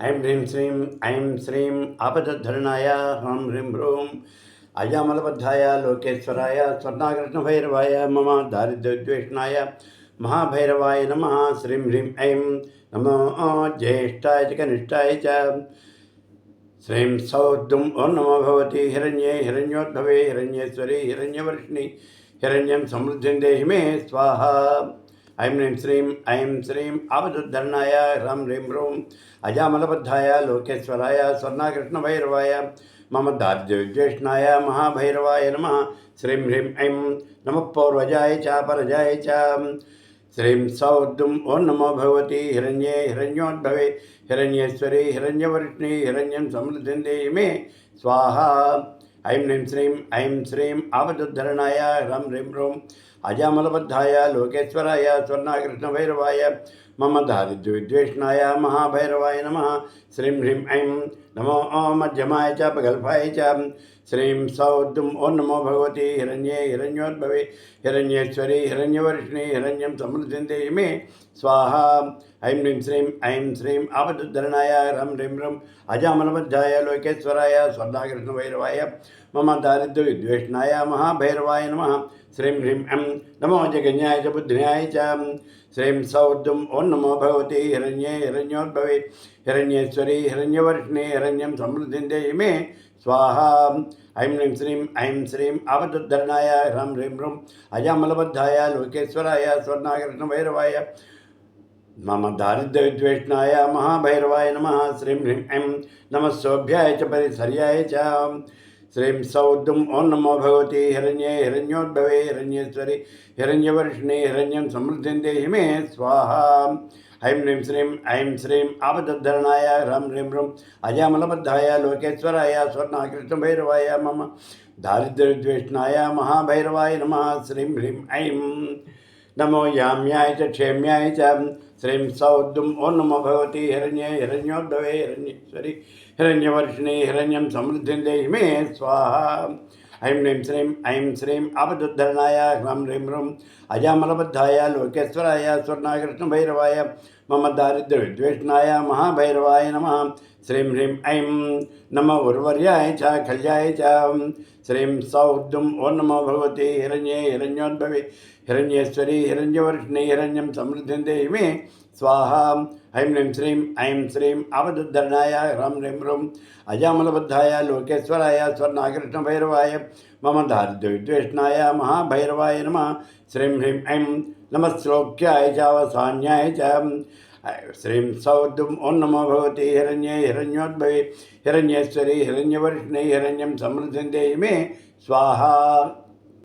ఐం హ్రీం శ్రీం ఐం శ్రీం ఆపదధరణాయ హ్రం హ్రీం హ్రూం అజామలబద్ధాయ లోకేశ్వరాయ స్వర్ణాకృష్ణ భైరవాయ మమ దారిద్ర్యోద్వేషణాయ మహాభైరవాయ నమ శ్రీం హ్రీం ఐం నమో జ్యేష్ఠాయ చ కనిష్టాయ చ. శ్రీం సౌద్దుం ఓం నమో భవతి హిరణ్యే హిరణ్యోద్భవే హిరణ్యేశ్వరి హిరణ్యవర్షిణి హిరణ్యం సమృద్ధిం దేహి మే స్వాహ. ఐం హ్రీం శ్రీం ఐం శ్రీం ఆపదుద్ధరణాయ హ్రం హ్రీం హ్రూం అజామలబద్ధాయ లోకేశ్వరాయ స్వర్ణాకృష్ణభైరవాయ మమ దార్ద్యోజ్యేష్ణాయ మహాభైరవాయ నమ. శ్రీం హ్రీం ఐం నమ పౌర్వజాయ చ పరజాయ చ. శ్రీం సౌద్దుం ఓం నమో భగవతి హిరణ్యే హిరణ్యోద్భవే హిరణ్యేశ్వరి హిరణ్యవర్షిణి హిరణ్యం సమృద్ధిం మే స్వాహ. ఐం హ్రీం శ్రీం ఐం శ్రీం ఆపదుద్ధరణాయ రం హ్రీం హ్రూం అజామలబద్ధాయ లోకేశ్వరాయ స్వర్ణాకృష్ణభైరవాయ భైరవాయ मम दारिद्र्यविद्वेषणाय महाभैरवाय नम। श्रीं ह्रीं ऐं नमो ओं मध्यमाय च प्रगल्भाय च। श्रीं सौद्धुम् ओं नमो भगवती हिरण्ये हिरण्योद्भवे, हिरण्येश्वरी, हिरण्यवर्षिणी, हिरण्यं समृद्धिन्दे मे स्वाहा। ऐं ह्रीं श्रीं ऐं श्रीं आपदुद्धरणाय रं ह्रीं ह्रं अजामलबद्धाय, लोकेश्वराय स्वर्णाकृष्णभैरवाय मम दारिद्र्यविद्वेष्णाय महाभैरवाय नम श्रीं ह्रीं अं नमो जगन्याय च बुद्धिन्याय च। श्रीं सौर्दुम् ओं नमो भगवती हिरण्ये हिरण्योद्भवे। हिरण्येश्वरी, हिरण्यवर्ष्णे, हिरण्यं समृद्धिं देहि मे स्वाहा। ऐं ह्रीं श्रीं ऐं श्रीं आवतुद्धरणाय ह्रं ह्रीं ह्रूं अजामलबद्धाय लोकेश्वराय स्वर्णाकृष्णभैरवाय मम दारिद्र्यविद्वेष्णाय महाभैरवाय नमः। श्रीं ह्रीं ऐं नमः सौभ्याय च परिसर्याय च। श्रीं सौद्धुम् ओं नमो भगवती हिरण्ये हिरण्योद्भवे हिरण्येश्वरि हिरण्यवर्षिणे हिरण्यं समृद्धिं देहि मे स्वाहा। ऐं ह्रीं श्रीं ऐं श्रीं आपदद्धरणाय, ह्रां ह्रीं ह्रूं अजामलबद्धाय, लोकेश्वराय, स्वर्णाकृष्णभैरवाय मम दारिद्र्यद्वेष्णाय महाभैरवाय नमः। श्रीं ह्रीं ऐं नमो याम्याय च क्षेम्याय च श्रीं सौद्दुम् ओ नमो भगवती हिरण्य हिरण्योद्भवे हिरण्येश्वरी हिरण्यवर्षिणी हिरण्यं समृद्धिं देहि मे स्वाहा। ऐं ह्रीं श्रीं, ऐं श्रीं आपदुद्धरणाय ह्रं ह्रीं ह्रूं, अजामलबद्धाय, लोकेश्वराय स्वर्णाकृष्णभैरवाय मम दारिद्र्यविद्वेषणाय महाभैरवाय नमः। श्रीं ह्रीं, ऐं नम उर्वर्याय च, खल्याय च। श्रीं सौहृदम् ओ नमो भगवते हिरण्ये, हिरण्योद्भवे, हिरण्येश्वरी, हिरण्यवर्षिणी, हिरण्यं समृद्धिं देहि मे। स्वाहा। ऐं ह्रीं श्रीं ऐं श्रीं अवधुद्धरणाय ह्रं ह्रीं ह्रूं, अजामलबद्धाय, लोकेश्वराय स्वर्णाकृष्णभैरवाय मम दारिद्र्यविद्वेष्णाय महाभैरवाय नमः। श्रीं ह्रीं ऐं नमश्लोक्याय च, अवसान्याय च। श्रीं सौद्म ओं नमो भगवते हिरण्ये हिरण्योद्भवे, हिरण्येश्वरी, हिरण्यवर्षिणे, हिरण्यं समृद्धिं देहि मे स्वाहा।